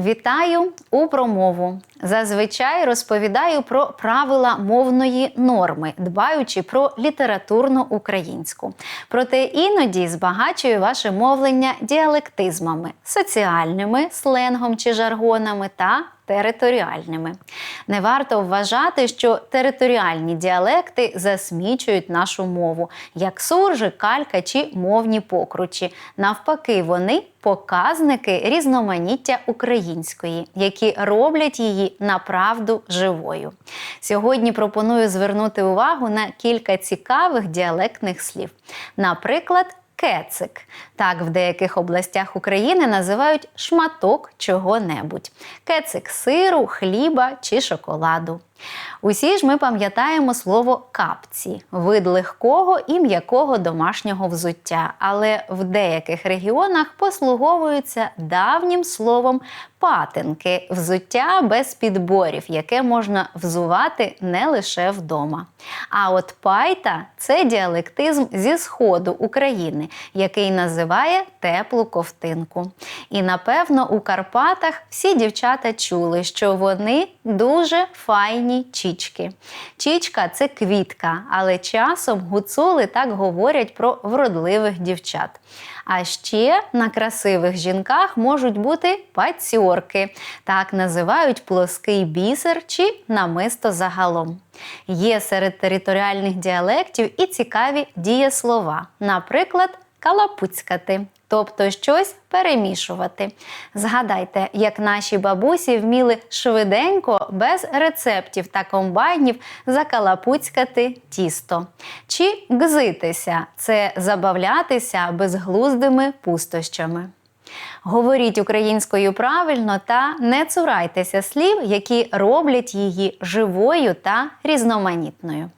Вітаю у промову. Зазвичай розповідаю про правила мовної норми, дбаючи про літературну українську. Проте іноді збагачую ваше мовлення діалектизмами, соціальними сленгом чи жаргонами та територіальними. Не варто вважати, що територіальні діалекти засмічують нашу мову, як суржик, калька чи мовні покручі. Навпаки, вони показники різноманіття української, які роблять її направду живою. Сьогодні пропоную звернути увагу на кілька цікавих діалектних слів. Наприклад, Кецик. Так в деяких областях України називають шматок чого-небудь. Кецик сиру, хліба чи шоколаду. Усі ж ми пам'ятаємо слово капці вид легкого і м'якого домашнього взуття, але в деяких регіонах послуговуються давнім словом патинки взуття без підборів, яке можна взувати не лише вдома. А от пайта це діалектизм зі сходу України, який називає теплу ковтинку. І напевно у Карпатах всі дівчата чули, що вони дуже файні чічки. Чічка це квітка, але часом гуцули так говорять про вродливих дівчат. А ще на красивих жінках можуть бути пацьорки, так називають плоский бісер чи намисто загалом. Є серед територіальних діалектів і цікаві дієслова, наприклад, калапуцькати, тобто щось перемішувати. Згадайте, як наші бабусі вміли швиденько, без рецептів та комбайнів закалапуцькати тісто. Чи гзитися це забавлятися безглуздими пустощами. Говоріть українською правильно та не цурайтеся слів, які роблять її живою та різноманітною.